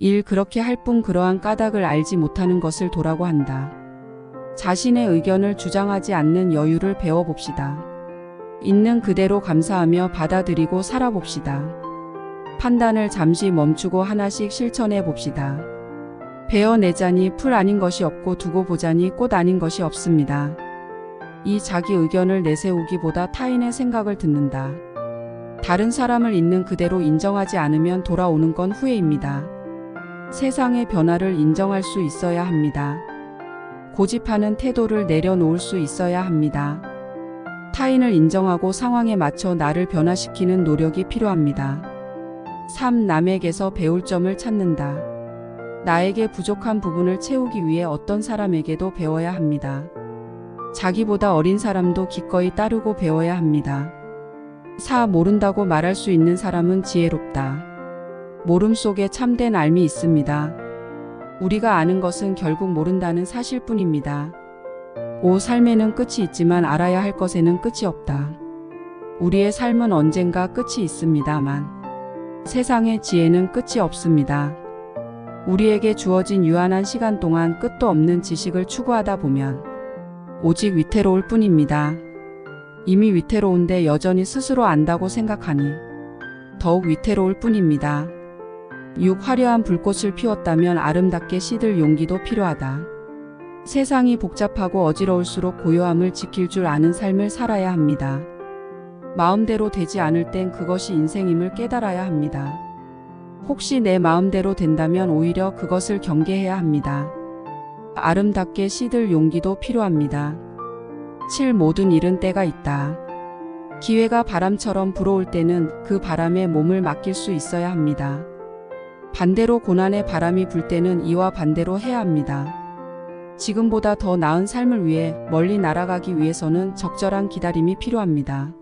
일 그렇게 할 뿐 그러한 까닭을 알지 못하는 것을 도라고 한다. 자신의 의견을 주장하지 않는 여유를 배워봅시다. 있는 그대로 감사하며 받아들이고 살아봅시다. 판단을 잠시 멈추고 하나씩 실천해 봅시다. 베어내자니 풀 아닌 것이 없고 두고 보자니 꽃 아닌 것이 없습니다. 이 자기 의견을 내세우기보다 타인의 생각을 듣는다. 다른 사람을 있는 그대로 인정하지 않으면 돌아오는 건 후회입니다. 세상의 변화를 인정할 수 있어야 합니다. 고집하는 태도를 내려놓을 수 있어야 합니다. 타인을 인정하고 상황에 맞춰 나를 변화시키는 노력이 필요합니다. 3. 남에게서 배울 점을 찾는다. 나에게 부족한 부분을 채우기 위해 어떤 사람에게도 배워야 합니다. 자기보다 어린 사람도 기꺼이 따르고 배워야 합니다. 4. 모른다고 말할 수 있는 사람은 지혜롭다. 모름 속에 참된 알미 있습니다. 우리가 아는 것은 결국 모른다는 사실뿐입니다. 5. 삶에는 끝이 있지만 알아야 할 것에는 끝이 없다. 우리의 삶은 언젠가 끝이 있습니다만 세상의 지혜는 끝이 없습니다. 우리에게 주어진 유한한 시간 동안 끝도 없는 지식을 추구하다 보면 오직 위태로울 뿐입니다. 이미 위태로운데 여전히 스스로 안다고 생각하니 더욱 위태로울 뿐입니다. 6. 화려한 불꽃을 피웠다면 아름답게 시들 용기도 필요하다. 세상이 복잡하고 어지러울수록 고요함을 지킬 줄 아는 삶을 살아야 합니다. 마음대로 되지 않을 땐 그것이 인생임을 깨달아야 합니다. 혹시 내 마음대로 된다면 오히려 그것을 경계해야 합니다. 아름답게 시들 용기도 필요합니다. 7. 모든 일은 때가 있다. 기회가 바람처럼 불어올 때는 그 바람에 몸을 맡길 수 있어야 합니다. 반대로 고난의 바람이 불 때는 이와 반대로 해야 합니다. 지금보다 더 나은 삶을 위해 멀리 날아가기 위해서는 적절한 기다림이 필요합니다.